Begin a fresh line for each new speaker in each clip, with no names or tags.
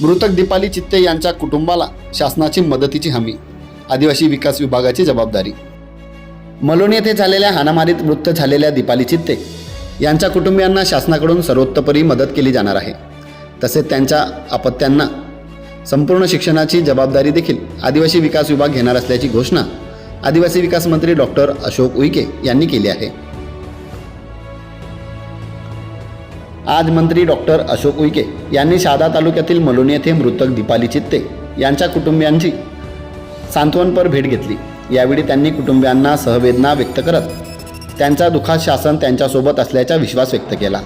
मृतक दीपाली चित्ते यांच्या कुटुंबाला शासनाची मदतीची हमी आदिवासी विकास विभागाची जबाबदारी. मलोनी येथे झालेल्या हाणामारीत मृत झालेल्या दीपाली चित्ते यांच्या कुटुंबियांना शासनाकडून सर्वोत्तपरी मदत केली जाणार आहे. तसेच त्यांच्या अपत्यांना संपूर्ण शिक्षणाची जबाबदारी देखील आदिवासी विकास विभाग घेणार असल्याची घोषणा आदिवासी विकास मंत्री डॉक्टर अशोक उईके यांनी केली आहे. आज मंत्री डॉक्टर अशोक उईके यांनी शहादा तालुक्यातील मलोनी येथे मृतक दीपाली चित्ते यांच्या कुटुंबियांची सांत्वनपर भेट घेतली. यावेळी त्यांनी कुटुंबियांना सहवेदना व्यक्त करत त्यांचा दुःखात शासन त्यांच्यासोबत असल्याचा विश्वास व्यक्त केला.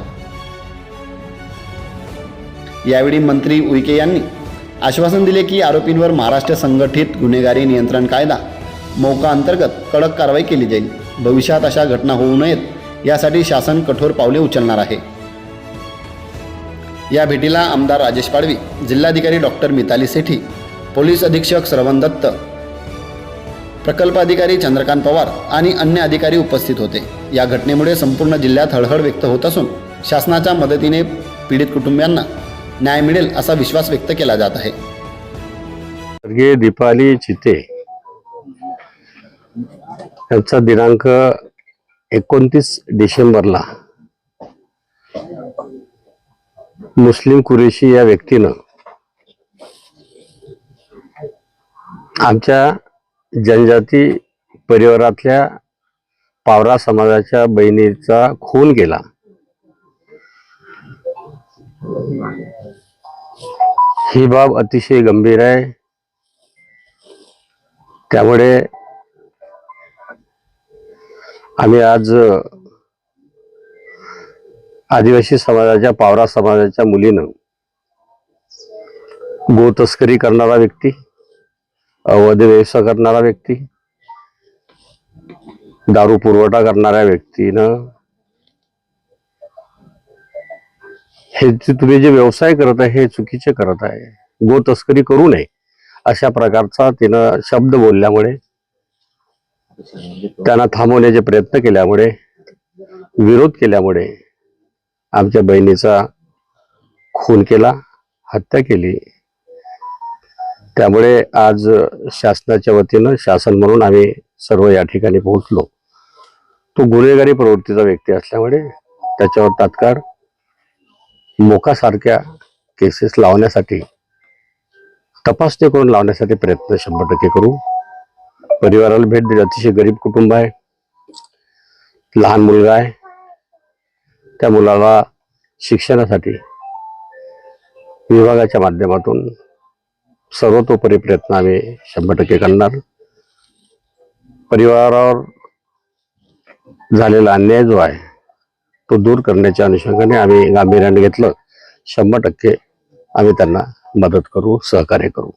यावेळी मंत्री उईके यांनी आश्वासन दिले की आरोपींवर महाराष्ट्र संघटित गुन्हेगारी नियंत्रण कायदा मौका अंतर्गत कडक कारवाई केली जाईल. भविष्यात अशा घटना होऊ नयेत यासाठी शासन कठोर पावले उचलणार आहे. या भेटीला आमदार राजेश पाडवी जिल्हाधिकारी डॉक्टर मिताली सेठी पोलीस अधीक्षक श्रवण दत्त प्रकल्प अधिकारी चंद्रकांत पवार आणि अन्य अधिकारी उपस्थित होते. या घटनेमुळे संपूर्ण जिल्ह्यात हळहळ व्यक्त होत असून शासनाच्या मदतीने पीडित कुटुंबियांना न्याय मिळेल असा विश्वास व्यक्त केला जात आहे.
स्वर्गीय दीपाली चिते यांचा दिनांक एकोणतीस डिसेंबरला मुस्लिम कुरेशी या व्यक्तीनं आमच्या जनजाती परिवारातल्या पावरा समाजाच्या बहिणीचा खून केला. ही बाब अतिशय गंभीर आहे. त्यामुळे आम्ही आज आदिवासी समाजाच्या पावरा समाजाच्या मुलीनं गो तस्करी करणारा व्यक्ती अवैध व्यवसाय करणारा व्यक्ती दारू पुरवठा करणाऱ्या व्यक्तीनं हे जे तुम्ही जे व्यवसाय करत आहे हे चुकीचे करत आहे. गो तस्करी करू नये अशा प्रकारचा तिनं शब्द बोलल्यामुळे त्यांना थांबवण्याचे प्रयत्न केल्यामुळे विरोध केल्यामुळे आमच्या बहिणीचा खून केला हत्या केली. त्यामुळे आज शासनाच्या वतीनं शासन म्हणून आम्ही सर्व या ठिकाणी पोहोचलो. तो गुन्हेगारी प्रवृत्तीचा व्यक्ती असल्यामुळे त्याच्यावर तात्काळ मोकासारख्या केसेस लावण्यासाठी तपासणी करून लावण्यासाठी प्रयत्न शंभर टक्के करू. परिवाराला भेट दिली. अतिशय गरीब कुटुंब आहे. लहान मुलगा आहे. त्या मुलाला शिक्षणासाठी विभागाच्या माध्यमातून सर्वतोपरी प्रयत्न आम्ही शंभर टक्के करणार. परिवारावर झालेला अन्याय जो आहे तो दूर करण्याच्या अनुषंगाने आम्ही गांभीर्याने घेतलं. शंभर टक्के आम्ही त्यांना मदत करू सहकार्य करू.